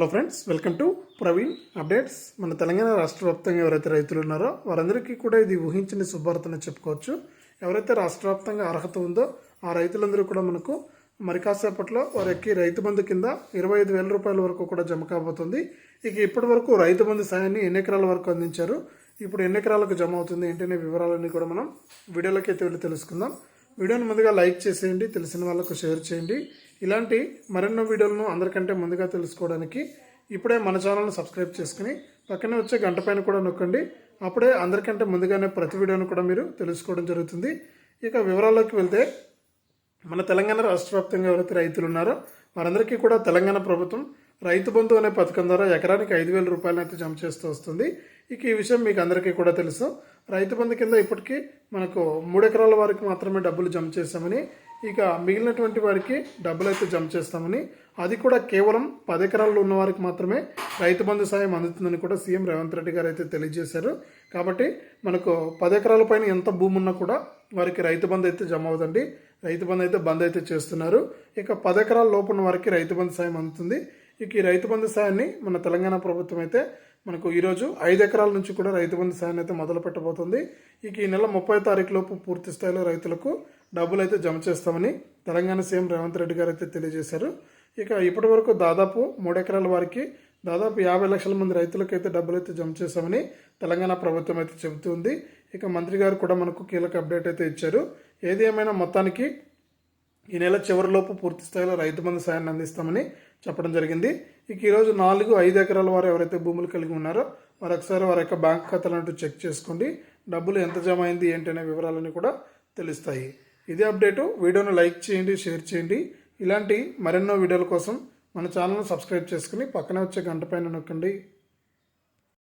Hello friends welcome to Praveen updates. మన తెలంగాణ రాష్ట్ర వ్యాప్తంగా ఎవరైతే రైతులు ఉన్నారో వారందరికీ కూడా ఇది ఊహించని శుభార్తని చెప్పుకోవచ్చు. ఎవరైతే రాష్ట్ర వ్యాప్తంగా అర్హత ఉందో ఆ రైతులందరూ కూడా మనకు మరి కాసేపట్లో వారికి రైతు బంధు కింద ఇరవై ఐదు వేల రూపాయల వరకు కూడా జమ కాబోతుంది. ఇక ఇప్పటి వరకు రైతు బంధు సాయాన్ని ఎన్ని ఎకరాల వరకు అందించారు? ఇప్పుడు ఎన్ని ఎకరాలకు జమ అవుతుంది? ఏంటనే వివరాలన్నీ కూడా మనం వీడియోలోకి అయితే వెళ్ళి తెలుసుకుందాం. వీడియోని ముందుగా లైక్ చేసేయండి తెలిసిన వాళ్ళకు షేర్ చేయండి. ఇలాంటి మరెన్నో వీడియోలను అందరికంటే ముందుగా తెలుసుకోవడానికి ఇప్పుడే మన ఛానల్ని సబ్స్క్రైబ్ చేసుకుని పక్కనే వచ్చే గంట పైన కూడా నొక్కండి. అప్పుడే అందరికంటే ముందుగానే ప్రతి వీడియోను కూడా మీరు తెలుసుకోవడం జరుగుతుంది. ఇక వివరాల్లోకి వెళ్తే మన తెలంగాణ రాష్ట్ర వ్యాప్తంగా ఎవరైతే రైతులు ఉన్నారో వారందరికీ కూడా తెలంగాణ ప్రభుత్వం రైతు బంధు అనే పథకం ద్వారా ఎకరానికి ఐదు వేల రూపాయలను అయితే జమ చేస్తూ వస్తుంది. ఇక ఈ విషయం మీకు అందరికీ కూడా తెలుసు. రైతు బంధు కింద ఇప్పటికీ మనకు మూడు ఎకరాల వారికి మాత్రమే డబ్బులు జమ చేస్తామని ఇక మిగిలినటువంటి వారికి డబ్బులు అయితే జమ చేస్తామని అది కూడా కేవలం పది ఎకరాల్లో ఉన్న వారికి మాత్రమే రైతు బంధు సాయం అందుతుందని కూడా సీఎం రేవంత్ రెడ్డి గారు అయితే తెలియజేశారు. కాబట్టి మనకు పది ఎకరాల పైన ఎంత భూమి ఉన్నా కూడా వారికి రైతు బంధు అయితే జమ అవుతుంది రైతు బంధు అయితే బంద్ అయితే చేస్తున్నారు. ఇక పది ఎకరాల లోపు ఉన్న వారికి రైతు బంధు సాయం అందుతుంది. ఇక ఈ రైతు బంధు సాయాన్ని మన తెలంగాణ ప్రభుత్వం అయితే మనకు ఈరోజు ఐదు ఎకరాల నుంచి కూడా రైతు బంధు సాయాన్ని అయితే మొదలు పెట్టబోతుంది. ఇక ఈ నెల ముప్పై తారీఖు లోపు పూర్తి స్థాయిలో రైతులకు డబ్బులు అయితే జమ చేస్తామని తెలంగాణ సీఎం రేవంత్ రెడ్డి గారు అయితే తెలియజేశారు. ఇక ఇప్పటి వరకు దాదాపు మూడు ఎకరాల వారికి దాదాపు యాభై లక్షల మంది రైతులకు అయితే డబ్బులు అయితే జమ చేస్తామని తెలంగాణ ప్రభుత్వం అయితే చెబుతుంది ఇక మంత్రి గారు కూడా మనకు కీలక అప్డేట్ అయితే ఇచ్చారు. ఏది ఏమైనా మొత్తానికి ఈ నెల చివరిలోపు పూర్తి స్థాయిలో రైతు బంధు సాయాన్ని అందిస్తామని చెప్పడం జరిగింది. ఇక ఈరోజు నాలుగు ఐదు ఎకరాల వారు ఎవరైతే భూములు కలిగి ఉన్నారో వారు ఒకసారి వారి యొక్క బ్యాంక్ ఖాతాలను చెక్ చేసుకోండి. డబ్బులు ఎంత జమ అయింది ఏంటనే వివరాలని కూడా తెలుస్తాయి. ఇదే అప్డేటు. వీడియోను లైక్ చేయండి షేర్ చేయండి. ఇలాంటి మరెన్నో వీడియోల కోసం మన ఛానల్ను సబ్స్క్రైబ్ చేసుకుని పక్కనే వచ్చే గంట పైన నొక్కండి.